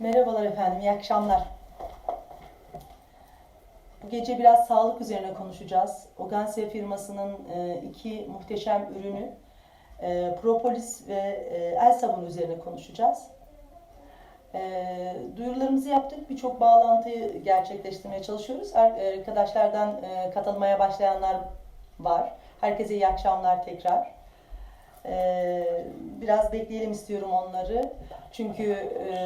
Merhabalar efendim, iyi akşamlar. Bu gece biraz sağlık üzerine konuşacağız. Ogansia firmasının e, iki muhteşem ürünü e, propolis ve e, el sabunu üzerine konuşacağız. Duyurularımızı yaptık, birçok bağlantıyı gerçekleştirmeye çalışıyoruz. Ar- Arkadaşlardan katılmaya başlayanlar var. Herkese iyi akşamlar tekrar. Biraz bekleyelim istiyorum onları. Çünkü e,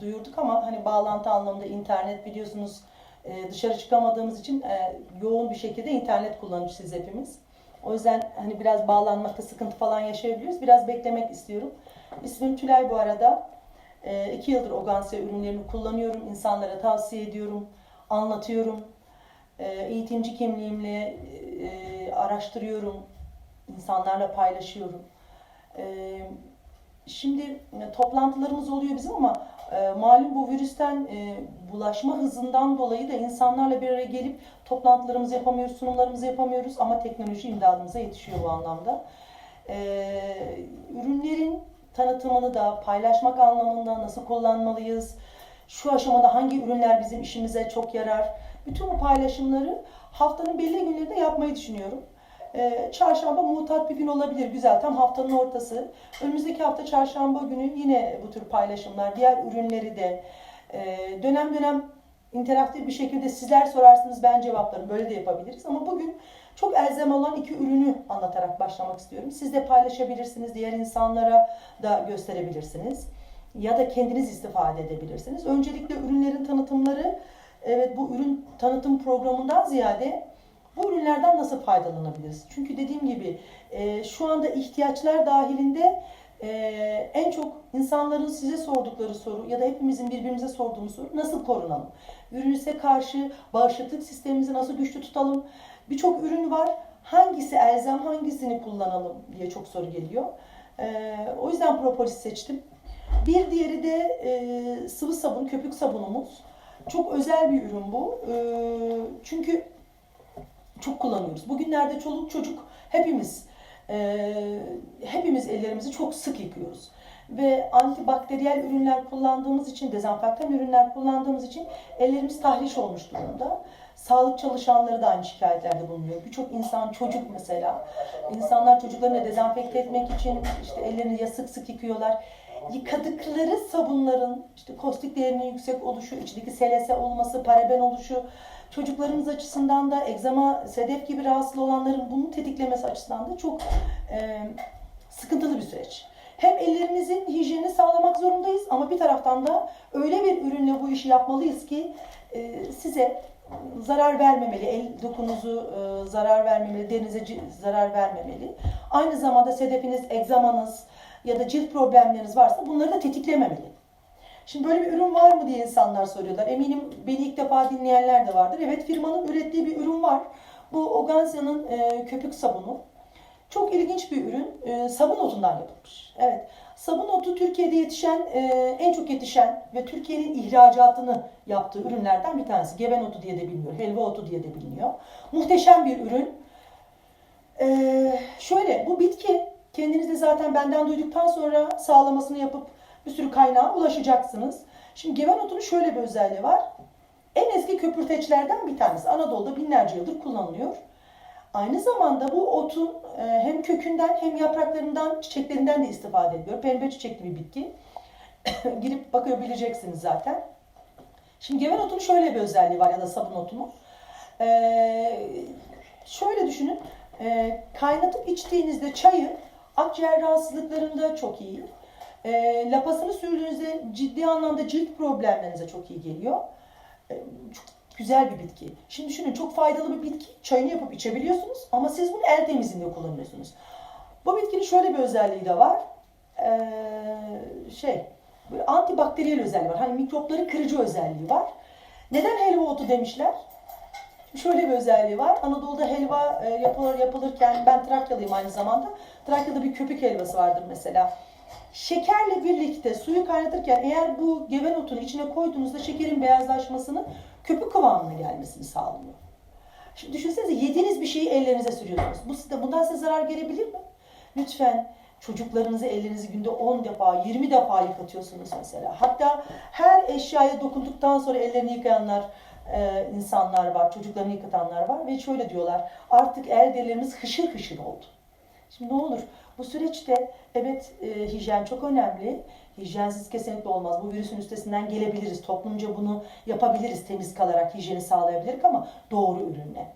duyurduk ama hani bağlantı anlamında internet biliyorsunuz e, dışarı çıkamadığımız için e, yoğun bir şekilde internet kullanıcısıyız hepimiz. O yüzden hani biraz bağlanmakta sıkıntı falan yaşayabiliyoruz. Biraz beklemek istiyorum. İsmim Tülay bu arada. E, iki yıldır Ogansia ürünlerini kullanıyorum. insanlara tavsiye ediyorum. Anlatıyorum. E, eğitimci kimliğimle e, araştırıyorum. insanlarla paylaşıyorum. E, Şimdi e, toplantılarımız oluyor bizim ama e, malum bu virüsten e, bulaşma hızından dolayı da insanlarla bir araya gelip toplantılarımızı yapamıyoruz, sunumlarımızı yapamıyoruz ama teknoloji imdadımıza yetişiyor bu anlamda. E, ürünlerin tanıtımını da paylaşmak anlamında nasıl kullanmalıyız, şu aşamada hangi ürünler bizim işimize çok yarar, bütün bu paylaşımları haftanın belli günlerinde yapmayı düşünüyorum. Ee, çarşamba mutat bir gün olabilir. Güzel. Tam haftanın ortası. Önümüzdeki hafta çarşamba günü yine bu tür paylaşımlar, diğer ürünleri de e, dönem dönem interaktif bir şekilde sizler sorarsınız ben cevaplarım. Böyle de yapabiliriz. Ama bugün çok elzem olan iki ürünü anlatarak başlamak istiyorum. Siz de paylaşabilirsiniz. Diğer insanlara da gösterebilirsiniz. Ya da kendiniz istifade edebilirsiniz. Öncelikle ürünlerin tanıtımları evet bu ürün tanıtım programından ziyade bu ürünlerden nasıl faydalanabiliriz? Çünkü dediğim gibi e, şu anda ihtiyaçlar dahilinde e, en çok insanların size sordukları soru ya da hepimizin birbirimize sorduğumuz soru nasıl korunalım? Virüse karşı bağışıklık sistemimizi nasıl güçlü tutalım? Birçok ürün var. Hangisi elzem, hangisini kullanalım diye çok soru geliyor. E, o yüzden propolis seçtim. Bir diğeri de e, sıvı sabun, köpük sabunumuz. Çok özel bir ürün bu. E, çünkü çok kullanıyoruz. Bugünlerde çoluk çocuk hepimiz e, hepimiz ellerimizi çok sık yıkıyoruz. Ve antibakteriyel ürünler kullandığımız için, dezenfektan ürünler kullandığımız için ellerimiz tahriş olmuş durumda. Sağlık çalışanları da aynı şikayetlerde bulunuyor. Birçok insan, çocuk mesela, insanlar çocuklarını dezenfekte etmek için işte ellerini ya sık sık yıkıyorlar. Yıkadıkları sabunların işte kostik değerinin yüksek oluşu, içindeki selese olması, paraben oluşu, çocuklarımız açısından da egzama, sedef gibi rahatsız olanların bunu tetiklemesi açısından da çok e, sıkıntılı bir süreç. Hem ellerimizin hijyenini sağlamak zorundayız ama bir taraftan da öyle bir ürünle bu işi yapmalıyız ki e, size zarar vermemeli, el dokunuzu e, zarar vermemeli, derinize ci- zarar vermemeli. Aynı zamanda sedefiniz, egzamanız ya da cilt problemleriniz varsa bunları da tetiklememeli. Şimdi böyle bir ürün var mı diye insanlar soruyorlar. Eminim beni ilk defa dinleyenler de vardır. Evet firmanın ürettiği bir ürün var. Bu Ogansia'nın e, köpük sabunu. Çok ilginç bir ürün. E, sabun otundan yapılmış. Evet. Sabun otu Türkiye'de yetişen, e, en çok yetişen ve Türkiye'nin ihracatını yaptığı ürünlerden bir tanesi. Geven otu diye de biliniyor. Helva otu diye de biliniyor. Muhteşem bir ürün. E, şöyle bu bitki kendiniz de zaten benden duyduktan sonra sağlamasını yapıp bir sürü kaynağa ulaşacaksınız. Şimdi geven otunun şöyle bir özelliği var. En eski köpürteçlerden bir tanesi. Anadolu'da binlerce yıldır kullanılıyor. Aynı zamanda bu otun hem kökünden hem yapraklarından, çiçeklerinden de istifade ediyor. Pembe çiçekli bir bitki. Girip bakabileceksiniz zaten. Şimdi geven otunun şöyle bir özelliği var ya da sabun otunun. Ee, şöyle düşünün. Ee, kaynatıp içtiğinizde çayı akciğer rahatsızlıklarında çok iyi. E, lapasını sürdüğünüzde ciddi anlamda cilt problemlerinize çok iyi geliyor. E, çok güzel bir bitki. Şimdi düşünün çok faydalı bir bitki. Çayını yapıp içebiliyorsunuz ama siz bunu el temizliğinde kullanıyorsunuz. Bu bitkinin şöyle bir özelliği de var. E, şey, böyle antibakteriyel özelliği var. Hani mikropları kırıcı özelliği var. Neden helva otu demişler? Şöyle bir özelliği var. Anadolu'da helva e, yapılır yapılırken ben Trakyalıyım aynı zamanda. Trakya'da bir köpük helvası vardır mesela. Şekerle birlikte suyu kaynatırken eğer bu geven otunu içine koyduğunuzda şekerin beyazlaşmasını köpük kıvamına gelmesini sağlıyor. Şimdi düşünsenize yediğiniz bir şeyi ellerinize sürüyorsunuz. Bu size, bundan size zarar gelebilir mi? Lütfen Çocuklarınızı ellerinizi günde 10 defa, 20 defa yıkatıyorsunuz mesela. Hatta her eşyaya dokunduktan sonra ellerini yıkayanlar e, insanlar var, çocuklarını yıkatanlar var ve şöyle diyorlar. Artık el derilerimiz hışır hışır oldu. Şimdi ne olur? Bu süreçte evet e, hijyen çok önemli. Hijyensiz kesinlikle olmaz. Bu virüsün üstesinden gelebiliriz. Toplumca bunu yapabiliriz. Temiz kalarak hijyeni sağlayabiliriz ama doğru ürünle.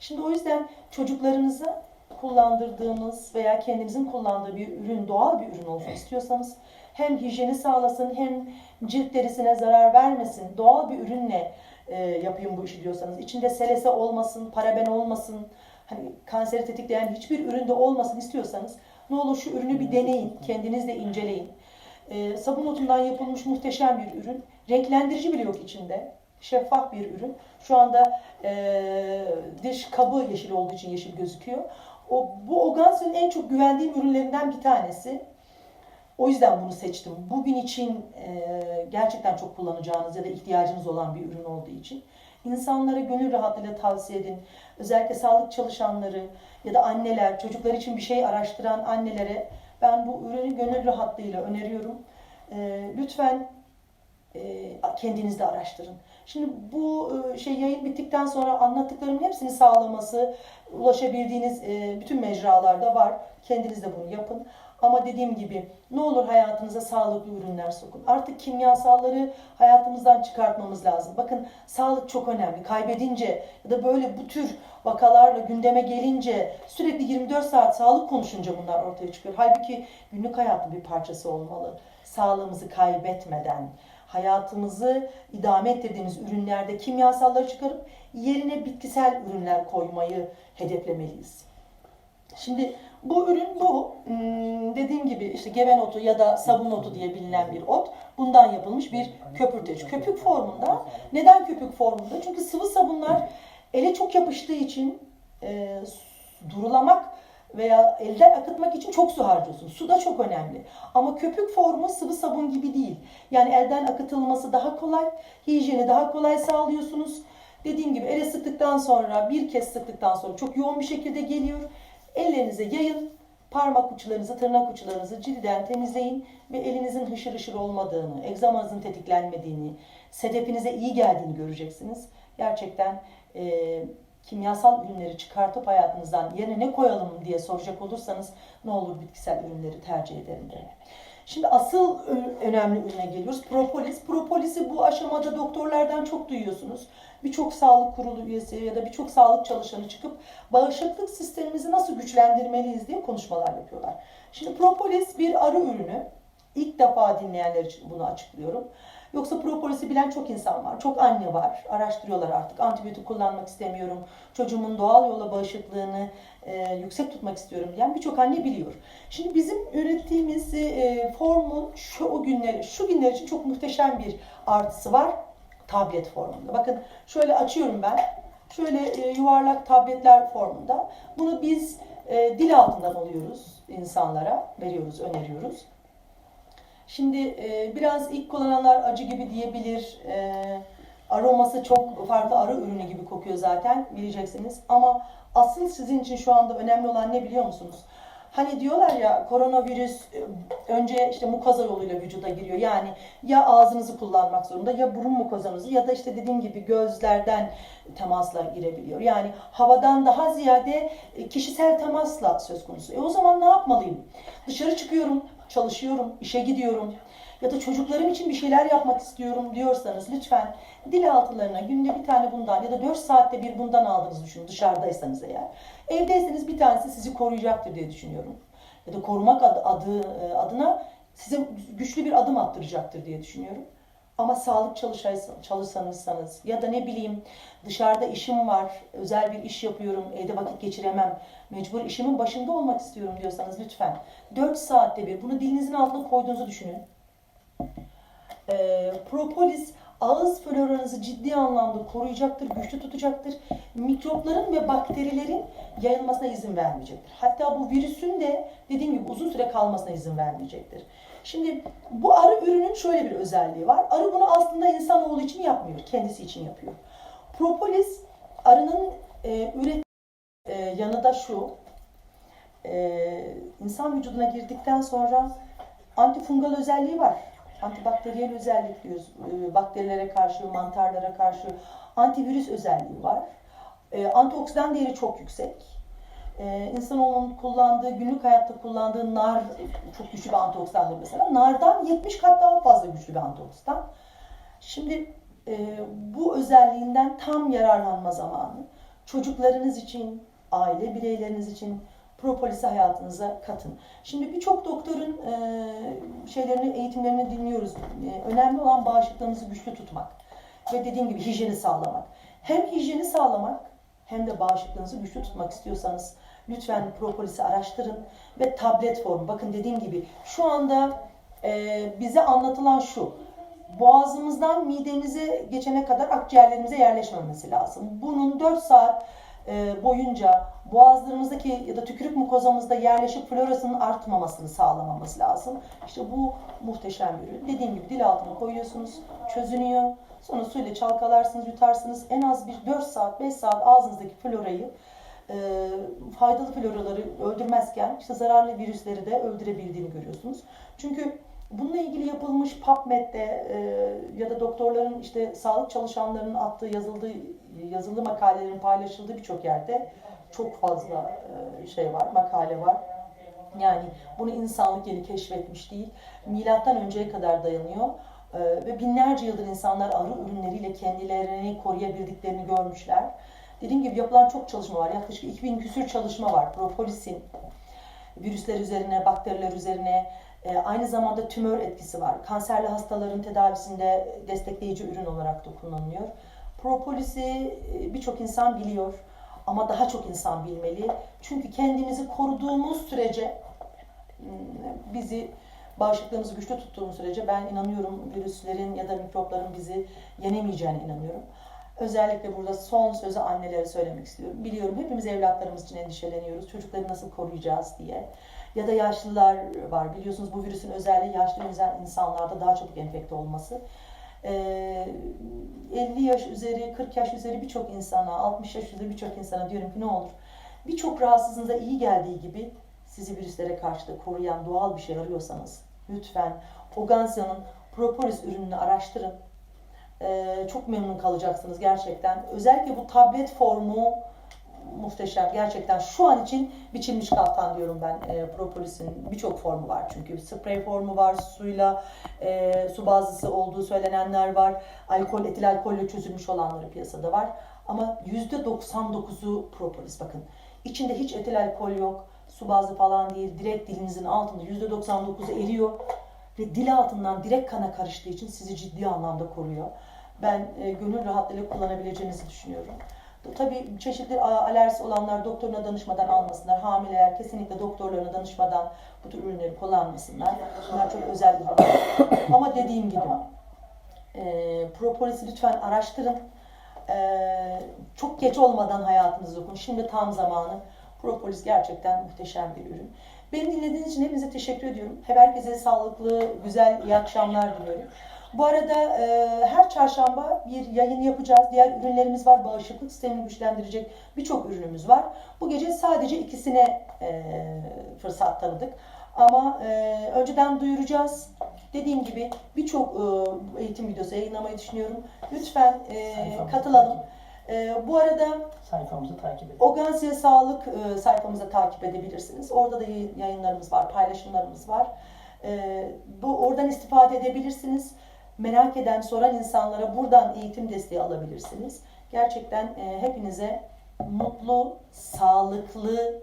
Şimdi o yüzden çocuklarınıza kullandırdığınız veya kendinizin kullandığı bir ürün doğal bir ürün olsun istiyorsanız hem hijyeni sağlasın hem cilt derisine zarar vermesin doğal bir ürünle e, yapayım bu işi diyorsanız içinde selese olmasın, paraben olmasın hani kanseri tetikleyen hiçbir üründe olmasın istiyorsanız ne olur şu ürünü bir deneyin, kendiniz de inceleyin. E, sabun otundan yapılmış muhteşem bir ürün. Renklendirici bile yok içinde. Şeffaf bir ürün. Şu anda e, dış kabı yeşil olduğu için yeşil gözüküyor. O, bu Ogansu'nun en çok güvendiğim ürünlerinden bir tanesi. O yüzden bunu seçtim. Bugün için e, gerçekten çok kullanacağınız ya da ihtiyacınız olan bir ürün olduğu için. İnsanlara gönül rahatlığıyla tavsiye edin. Özellikle sağlık çalışanları ya da anneler, çocuklar için bir şey araştıran annelere ben bu ürünü gönül rahatlığıyla öneriyorum. E, lütfen e, kendiniz de araştırın. Şimdi bu e, şey yayın bittikten sonra anlattıklarımın hepsini sağlaması, ulaşabildiğiniz e, bütün mecralarda var. Kendiniz de bunu yapın. Ama dediğim gibi ne olur hayatınıza sağlıklı ürünler sokun. Artık kimyasalları hayatımızdan çıkartmamız lazım. Bakın sağlık çok önemli. Kaybedince ya da böyle bu tür vakalarla gündeme gelince sürekli 24 saat sağlık konuşunca bunlar ortaya çıkıyor. Halbuki günlük hayatın bir parçası olmalı. Sağlığımızı kaybetmeden, hayatımızı idame ettirdiğimiz ürünlerde kimyasalları çıkarıp yerine bitkisel ürünler koymayı hedeflemeliyiz. Şimdi bu ürün bu. Hmm, dediğim gibi işte geven otu ya da sabun otu diye bilinen bir ot. Bundan yapılmış bir köpürteç. Köpük formunda. Neden köpük formunda? Çünkü sıvı sabunlar ele çok yapıştığı için e, durulamak veya elden akıtmak için çok su harcıyorsun. Su da çok önemli. Ama köpük formu sıvı sabun gibi değil. Yani elden akıtılması daha kolay, hijyeni daha kolay sağlıyorsunuz. Dediğim gibi ele sıktıktan sonra, bir kez sıktıktan sonra çok yoğun bir şekilde geliyor. Ellerinize yayın, parmak uçlarınızı, tırnak uçlarınızı cilden temizleyin ve elinizin hışır hışır olmadığını, egzamanızın tetiklenmediğini, sedefinize iyi geldiğini göreceksiniz. Gerçekten e, kimyasal ürünleri çıkartıp hayatınızdan yerine ne koyalım diye soracak olursanız ne olur bitkisel ürünleri tercih ederim derim. Şimdi asıl önemli ürüne geliyoruz. Propolis. Propolisi bu aşamada doktorlardan çok duyuyorsunuz. Birçok sağlık kurulu üyesi ya da birçok sağlık çalışanı çıkıp bağışıklık sistemimizi nasıl güçlendirmeliyiz diye konuşmalar yapıyorlar. Şimdi propolis bir arı ürünü. İlk defa dinleyenler için bunu açıklıyorum. Yoksa propolisi bilen çok insan var. Çok anne var. Araştırıyorlar artık. Antibiyotik kullanmak istemiyorum. Çocuğumun doğal yolla bağışıklığını e, yüksek tutmak istiyorum diyen birçok anne biliyor. Şimdi bizim ürettiğimiz e, formun şu o günler, şu günler için çok muhteşem bir artısı var. Tablet formunda. Bakın şöyle açıyorum ben. Şöyle e, yuvarlak tabletler formunda. Bunu biz e, dil altından alıyoruz insanlara, veriyoruz, öneriyoruz. Şimdi e, biraz ilk kullananlar acı gibi diyebilir. E, aroması çok farklı arı ürünü gibi kokuyor zaten bileceksiniz. Ama asıl sizin için şu anda önemli olan ne biliyor musunuz? Hani diyorlar ya koronavirüs e, önce işte mukoza yoluyla vücuda giriyor. Yani ya ağzınızı kullanmak zorunda ya burun mukozanızı ya da işte dediğim gibi gözlerden temasla girebiliyor. Yani havadan daha ziyade e, kişisel temasla söz konusu. E o zaman ne yapmalıyım? Dışarı çıkıyorum, çalışıyorum, işe gidiyorum ya da çocuklarım için bir şeyler yapmak istiyorum diyorsanız lütfen dil altılarına günde bir tane bundan ya da 4 saatte bir bundan aldığınızı düşünün dışarıdaysanız eğer. Evdeyseniz bir tanesi sizi koruyacaktır diye düşünüyorum. Ya da korumak adı, adı e, adına size güçlü bir adım attıracaktır diye düşünüyorum. Ama sağlık çalışsanızsanız ya da ne bileyim dışarıda işim var, özel bir iş yapıyorum, evde vakit geçiremem, mecbur işimin başında olmak istiyorum diyorsanız lütfen 4 saatte bir bunu dilinizin altına koyduğunuzu düşünün. Ee, propolis ağız floranızı ciddi anlamda koruyacaktır, güçlü tutacaktır. Mikropların ve bakterilerin yayılmasına izin vermeyecektir. Hatta bu virüsün de dediğim gibi uzun süre kalmasına izin vermeyecektir. Şimdi bu arı ürünün şöyle bir özelliği var. Arı bunu aslında insanoğlu için yapmıyor, kendisi için yapıyor. Propolis arının e, üret e, yanı da şu. e, insan vücuduna girdikten sonra antifungal özelliği var. Antibakteriyel özellik diyoruz. E, bakterilere karşı, mantarlara karşı antivirüs özelliği var. E, antioksidan değeri çok yüksek. E, insanoğlunun kullandığı, günlük hayatta kullandığı nar çok güçlü bir antioksidandır mesela. Nardan 70 kat daha fazla güçlü bir antioksidan. Şimdi e, bu özelliğinden tam yararlanma zamanı. Çocuklarınız için, aile bireyleriniz için propolisi hayatınıza katın. Şimdi birçok doktorun e, şeylerini, eğitimlerini dinliyoruz. E, önemli olan bağışıklığınızı güçlü tutmak ve dediğim gibi hijyeni sağlamak. Hem hijyeni sağlamak hem de bağışıklığınızı güçlü tutmak istiyorsanız lütfen propolisi araştırın ve tablet formu. Bakın dediğim gibi şu anda e, bize anlatılan şu. Boğazımızdan midemize geçene kadar akciğerlerimize yerleşmemesi lazım. Bunun 4 saat e, boyunca boğazlarımızdaki ya da tükürük mukozamızda yerleşip florasının artmamasını sağlamamız lazım. İşte bu muhteşem bir ürün. Dediğim gibi dil altına koyuyorsunuz, çözünüyor. Sonra suyla çalkalarsınız, yutarsınız. En az bir 4 saat, 5 saat ağzınızdaki florayı e, faydalı floraları öldürmezken işte zararlı virüsleri de öldürebildiğini görüyorsunuz. Çünkü bununla ilgili yapılmış PubMed'de e, ya da doktorların işte sağlık çalışanlarının attığı yazıldığı yazılı makalelerin paylaşıldığı birçok yerde çok fazla e, şey var, makale var. Yani bunu insanlık yeni keşfetmiş değil. Milattan önceye kadar dayanıyor. E, ve binlerce yıldır insanlar arı ürünleriyle kendilerini koruyabildiklerini görmüşler. Dediğim gibi yapılan çok çalışma var. Yaklaşık 2000 küsür çalışma var. Propolisin virüsler üzerine, bakteriler üzerine, e, aynı zamanda tümör etkisi var. Kanserli hastaların tedavisinde destekleyici ürün olarak da kullanılıyor. Propolisi e, birçok insan biliyor ama daha çok insan bilmeli. Çünkü kendimizi koruduğumuz sürece hmm, bizi bağışıklığımızı güçlü tuttuğumuz sürece ben inanıyorum virüslerin ya da mikropların bizi yenemeyeceğine inanıyorum. Özellikle burada son sözü annelere söylemek istiyorum. Biliyorum hepimiz evlatlarımız için endişeleniyoruz. Çocukları nasıl koruyacağız diye. Ya da yaşlılar var. Biliyorsunuz bu virüsün özelliği yaşlı insanlarda daha çabuk enfekte olması. 50 yaş üzeri, 40 yaş üzeri birçok insana, 60 yaş üzeri birçok insana diyorum ki ne olur birçok rahatsızlığınıza iyi geldiği gibi sizi virüslere karşı da koruyan doğal bir şey arıyorsanız lütfen Ogansia'nın propolis ürününü araştırın. Ee, çok memnun kalacaksınız gerçekten. Özellikle bu tablet formu muhteşem. Gerçekten şu an için biçilmiş kaftan diyorum ben e, propolisin. Birçok formu var çünkü. Sprey formu var, suyla e, su bazlısı olduğu söylenenler var. Alkol, etil alkolle çözülmüş olanları piyasada var. Ama %99'u propolis bakın. İçinde hiç etil alkol yok. Su bazlı falan değil. Direkt dilinizin altında %99'u eriyor. Ve dil altından direkt kana karıştığı için sizi ciddi anlamda koruyor. Ben e, gönül rahatlığıyla kullanabileceğinizi düşünüyorum. Tabii çeşitli alerjisi olanlar doktoruna danışmadan almasınlar. Hamileler kesinlikle doktorlarına danışmadan bu tür ürünleri kullanmasınlar. Bunlar çok özel bir durum. Ama dediğim gibi e, propolisi lütfen araştırın. E, çok geç olmadan hayatınızı okun. Şimdi tam zamanı. Propolis gerçekten muhteşem bir ürün. Beni dinlediğiniz için hepinize teşekkür ediyorum. Herkese sağlıklı, güzel, iyi akşamlar diliyorum. Bu arada e, her çarşamba bir yayın yapacağız. Diğer ürünlerimiz var. Bağışıklık sistemini güçlendirecek birçok ürünümüz var. Bu gece sadece ikisine e, fırsat tanıdık. Ama e, önceden duyuracağız. Dediğim gibi birçok e, eğitim videosu yayınlamayı düşünüyorum. Lütfen e, katılalım. E, bu arada sayfamızı takip edin. Ogansiye Sağlık e, sayfamıza takip edebilirsiniz. Orada da yayınlarımız var, paylaşımlarımız var. E, bu oradan istifade edebilirsiniz merak eden, soran insanlara buradan eğitim desteği alabilirsiniz. Gerçekten e, hepinize mutlu, sağlıklı,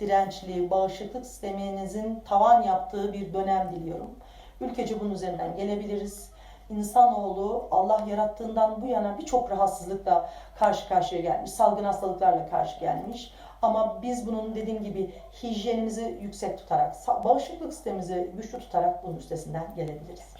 dirençli, bağışıklık sisteminizin tavan yaptığı bir dönem diliyorum. Ülkece bunun üzerinden gelebiliriz. İnsanoğlu Allah yarattığından bu yana birçok rahatsızlıkla karşı karşıya gelmiş, salgın hastalıklarla karşı gelmiş. Ama biz bunun dediğim gibi hijyenimizi yüksek tutarak, bağışıklık sistemimizi güçlü tutarak bunun üstesinden gelebiliriz.